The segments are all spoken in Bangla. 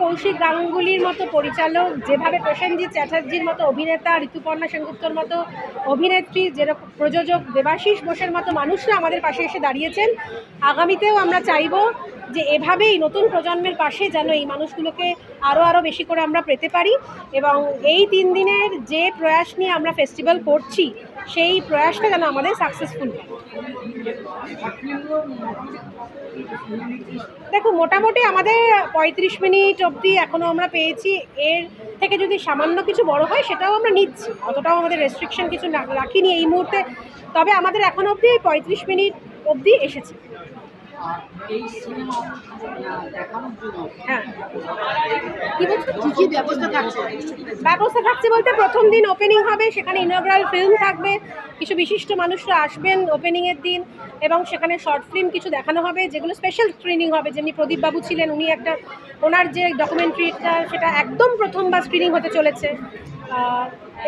কৌশিক গাঙ্গুলির মতো পরিচালক, যেভাবে প্রসেনজিৎ চ্যাটার্জির মতো অভিনেতা, ঋতুপর্ণা সেনগুপ্তর মতো অভিনেত্রী যেরকম প্রযোজক দেবাশিস বোসের মতো মানুষরা আমাদের পাশে এসে দাঁড়িয়েছেন, আগামীতেও আমরা চাইব যে এভাবেই নতুন প্রজন্মের পাশে যেন এই মানুষগুলোকে আরও আরও বেশি করে আমরা পেতে পারি এবং এই তিন দিনের যে প্রয়াস নিয়ে আমরা ফেস্টিভ্যাল করছি সেই প্রয়াসটা যেন আমাদের সাকসেসফুল দেখো, মোটামুটি আমাদের পঁয়ত্রিশ মিনিট অবধি এখনও আমরা পেয়েছি। এর থেকে যদি সামান্য কিছু বড় হয়, সেটাও আমরা নিচ্ছি। অতটাও আমাদের রেস্ট্রিকশন কিছু রাখিনি এই মুহূর্তে। তবে আমাদের এখন অবধি পঁয়ত্রিশ মিনিট অবধি এসেছে। এই সিনেমা দেখানোর জন্য হ্যাঁ। ব্যবস্থা থাকছে? ব্যবস্থা থাকছে বলতে প্রথম দিন ওপেনিং হবে সেখানে ইনগ্রাল ফিল্ম থাকবে কিছু বিশিষ্ট মানুষরা আসবেন ওপেনিংয়ের দিন এবং সেখানে শর্ট ফিল্ম কিছু দেখানো হবে যেগুলো স্পেশাল স্ক্রিনিং হবে। যেমনি প্রদীপ বাবু ছিলেন উনি একটা ওনার যে ডকুমেন্টারিটা সেটা একদম প্রথমবার স্ক্রিনিং হতে চলেছে।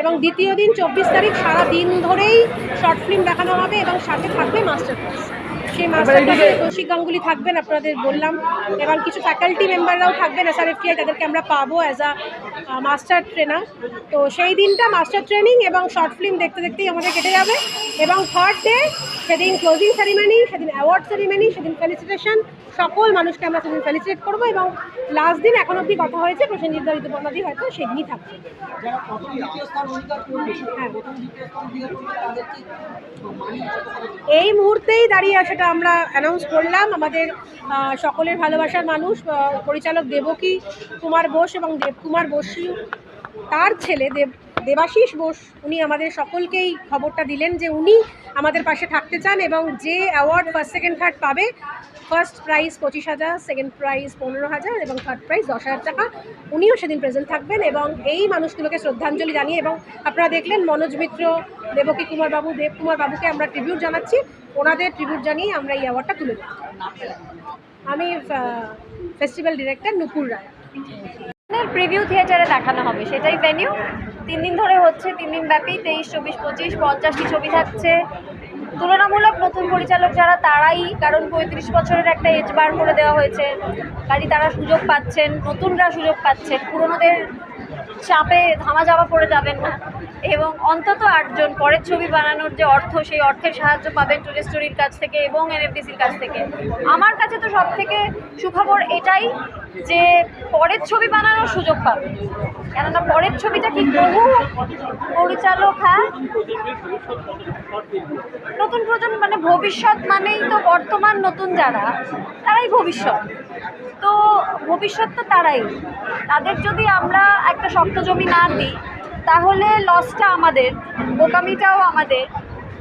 এবং দ্বিতীয় দিন চব্বিশ তারিখ সারা দিন ধরেই শর্ট ফিল্ম দেখানো হবে এবং সাথে থাকবে মাস্টার ক্লাস সেই মাস্টার কৌশিক গাঙ্গুলি থাকবেন আপনাদের বললাম। এবং কিছু ফ্যাকাল্টি মেম্বাররাও থাকবেন এস আর তাদেরকে আমরা পাবো অ্যাজ আ মাস্টার ট্রেনার। তো সেই দিনটা মাস্টার ট্রেনিং এবং শর্ট ফিল্ম দেখতে দেখতেই আমাদের কেটে যাবে। এবং থার্ড ডে সেদিন ক্লোজিং সেরিমনি সেদিন অ্যাওয়ার্ড সেরিমনি সেদিন ফেলিসিটেশন সকল মানুষকে আমরা সেদিন ফেলিসিটেট করব এবং লাস্ট দিন এখন অবধি কথা হয়েছে প্রসেনজিৎ দা ঋতুপর্ণাদি হয়তো সেদিনই থাকবে। হ্যাঁ। এই মুহূর্তেই দাঁড়িয়ে সেটা আমরা অ্যানাউন্স করলাম। আমাদের সকলের ভালোবাসার মানুষ পরিচালক দেবকী কুমার বোস এবং দেবকুমার বসু তার ছেলে দেব, দেবাশিস বোস, উনি আমাদের সকলকেই খবরটা দিলেন যে উনি আমাদের পাশে থাকতে চান এবং যে অ্যাওয়ার্ড ফার্স্ট সেকেন্ড থার্ড পাবে ফার্স্ট প্রাইজ পঁচিশ হাজার সেকেন্ড প্রাইজ পনেরো হাজার এবং থার্ড প্রাইজ দশ হাজার টাকা, উনিও সেদিন প্রেজেন্ট থাকবেন এবং এই মানুষগুলোকে শ্রদ্ধাঞ্জলি জানিয়ে এবং আপনারা দেখলেন মনোজ মিত্র, দেবকী কুমার বাবু দেবকুমার বাবুকে আমরা ট্রিবিউট জানাচ্ছি। ওনাদের ট্রিবিউট জানিয়ে আমরা এই অ্যাওয়ার্ডটা তুলে দেব আমি festival director Nupur Roy. Preview থিয়েটারে দেখানো হবে। সেটাই ভেনিউ তিন দিন ধরে হচ্ছে, তিন দিন ব্যাপী, তেইশ, চব্বিশ, পঁচিশ, পঞ্চাশটি ছবি থাকছে। তুলনামূলক নতুন পরিচালক যারা, তারাই, কারণ পঁয়ত্রিশ বছরের একটা এজ বার করে দেওয়া হয়েছে। কাজে তারা সুযোগ পাচ্ছেন, নতুনরা সুযোগ পাচ্ছেন। পুরনোদের চাপে ধামা যাওয়া পড়ে যাবেন না। এবং অন্তত আটজন পরের ছবি বানানোর যে অর্থ, সেই অর্থের সাহায্য পাবেন টুডে স্টোরির কাছ থেকে এবং এনএফডিসির কাছ থেকে। আমার কাছে তো সব থেকে সুখবর এটাই যে পরের ছবি বানানোর সুযোগ পাবে। কেননা পরের ছবিটা কি বহু পরিচালক হ্যাঁ? নতুন প্রজন্ম মানে ভবিষ্যৎ মানেই তো বর্তমান নতুন যারা, তারাই ভবিষ্যৎ। তো ভবিষ্যৎ তো তারাই। তাদের যদি আমরা একটা শক্ত জমি না দিই তাহলে লসটা আমাদের বোকামিটাও আমাদের।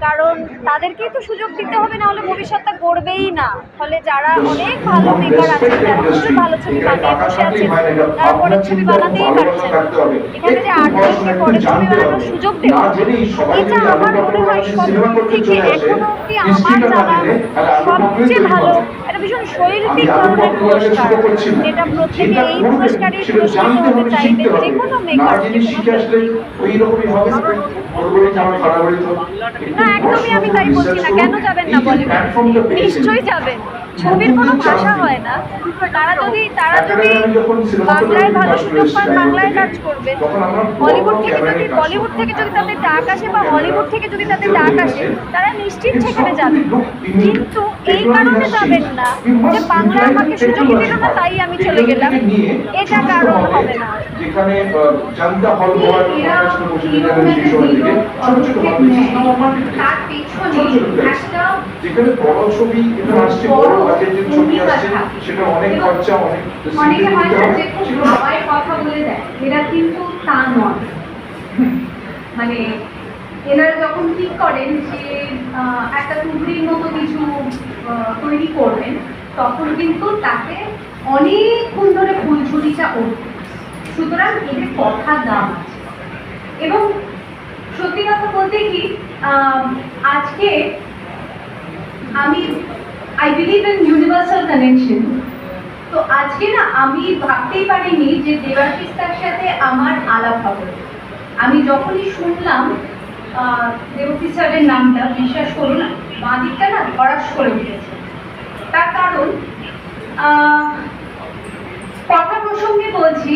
কারণ তাদেরকেই তো সুযোগ দিতে হবে না হলে ভবিষ্যৎটা গড়বেই না। ফলে যারা অনেক ভালো মেকার আছেন যারা প্রচুর ভালো ছবি বানিয়ে বসে আছেন তারা পরের ছবি বানাতেই পারছেন এখানে যে আটজনকে পরের ছবি বানানোর সুযোগ দেওয়া এটা আমার মনে হয় সব থেকে এখনও অব্দি আমার জানা সবচেয়ে ভালো একটা ভীষণ শৈল্পিক ধরনের পুরস্কার যেটা প্রত্যেকে এই পুরস্কারে পুরস্কৃত হতে চাইবে যে কোনো মেকার যে কোনো না একদমই আমি তাই বলছি না। কেন যাবেন না বলিউড নিশ্চয়ই যাবেন। ছবির কোনো ভাষা হয় না। তারা যদি তারা যদি বাংলায় ভালো সুযোগ পান বাংলায় কাজ করবেন। বলিউড থেকে যদি বলিউড থেকে যদি তাদের ডাক আসে বা হলিউড থেকে যদি তাদের ডাক আসে তারা নিশ্চিত সেখানে যাবেন। কিন্তু এই কারণে যাবেন না যে বাংলা আমাকে সুযোগই দিল না তাই আমি চলে গেলাম। এটা কারণ হবে না। যেখানে জানতা হল হওয়ার তার পেছনে। একটা যেখানে বড় ছবি এখানে আসছে বড় বাজেটের ছবি আসছে সেটা অনেক খরচা অনেক অনেকে হয় যে খুব কথা বলে দেয় এরা কিন্তু তা নয়। মানে এনারা যখন ঠিক করেন যে একটা টুকরির মতো কিছু তৈরি করবেন তখন কিন্তু তাকে অনেকক্ষণ ধরে ফুলঝুরিটা উঠবে সুতরাং এদের কথা দাম আছে। এবং সত্যি কথা বলতে কি আজকে আমি I believe in universal connection তো আজকে না, আমি ভাবতেই পারিনি যে দেবাশিস তার সাথে আমার আলাপ হবে। আমি যখনই শুনলাম দেবশিস স্যারের নামটা, বিশ্বাস করুন না বাঁ দিকটা না ধরাস করে উঠেছে। তার কারণ কথা প্রসঙ্গে বলছি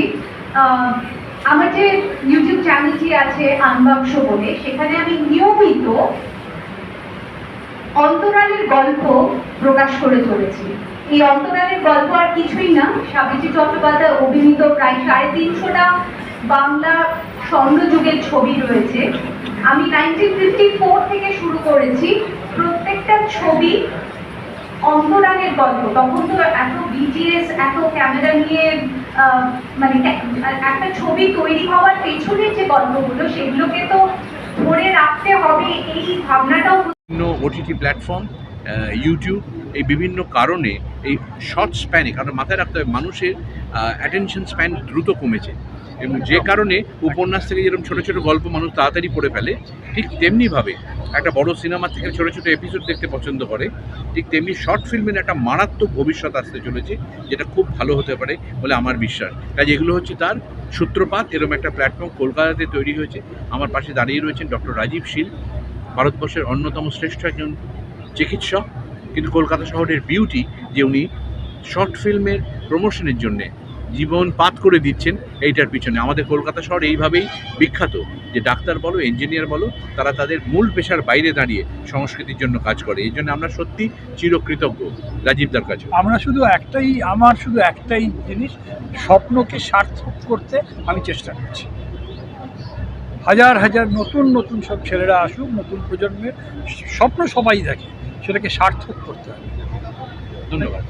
আমার যে ইউটিউব চ্যানেলটি আছে আনবাক্স বলে, সেখানে আমি নিয়মিত অন্তরালের গল্প প্রকাশ করে চলেছি। এই অন্তরালের গল্প আর কিছুই না। সাবিত্রী চট্টোপাধ্যায় অভিনীত প্রায় সাড়ে তিনশোটা বাংলা স্বর্ণযুগের ছবি রয়েছে। আমি নাইনটিন ফিফটি ফোর থেকে শুরু করেছি। প্রত্যেকটা ছবি অন্তরালের গল্প তখন তো এত বিটিএস এত ক্যামেরা নিয়ে মানে একটা ছবি তৈরি হওয়ার পেছনের যে গল্পগুলো সেগুলোকে তো ধরে রাখতে হবে, এই ভাবনাটাও ওটিটি প্ল্যাটফর্ম ইউটিউব এই বিভিন্ন কারণে এই শর্ট স্প্যানে কারণ মাথায় রাখতে হবে মানুষের অ্যাটেনশন স্প্যান দ্রুত কমেছে। এবং যে কারণে উপন্যাস থেকে যেরকম ছোটো ছোটো গল্প মানুষ তাড়াতাড়ি পড়ে ফেলে, ঠিক তেমনিভাবে একটা বড় সিনেমা থেকে ছোটো ছোটো এপিসোড দেখতে পছন্দ করে, ঠিক তেমনি শর্ট ফিল্মের একটা মারাত্মক ভবিষ্যৎ আসতে চলেছে, যেটা খুব ভালো হতে পারে বলে আমার বিশ্বাস। কাজে এগুলো হচ্ছে তার সূত্রপাত এরকম একটা প্ল্যাটফর্ম কলকাতাতে তৈরি হয়েছে। আমার পাশে দাঁড়িয়ে রয়েছেন ডক্টর রাজীব শীল, ভারতবর্ষের অন্যতম শ্রেষ্ঠ একজন চিকিৎসক, কিন্তু কলকাতা শহরের বিউটি যে উনি শর্ট ফিল্মের প্রমোশনের জন্যে জীবন পাত করে দিচ্ছেন, এইটার পিছনে। আমাদের কলকাতা শহর এইভাবেই বিখ্যাত যে ডাক্তার বলো ইঞ্জিনিয়ার বলো, তারা তাদের মূল পেশার বাইরে দাঁড়িয়ে সংস্কৃতির জন্য কাজ করে। এই জন্য আমরা সত্যি চিরকৃতজ্ঞ রাজীবদার কাছে। আমরা শুধু একটাই, আমার শুধু একটাই জিনিস, স্বপ্নকে সার্থক করতে আমি চেষ্টা করছি। হাজার হাজার নতুন নতুন সব ছেলেরা আসুক, নতুন প্রজন্মের স্বপ্ন সবাই দেখে। সেটাকে সার্থক করতে হবে। ধন্যবাদ।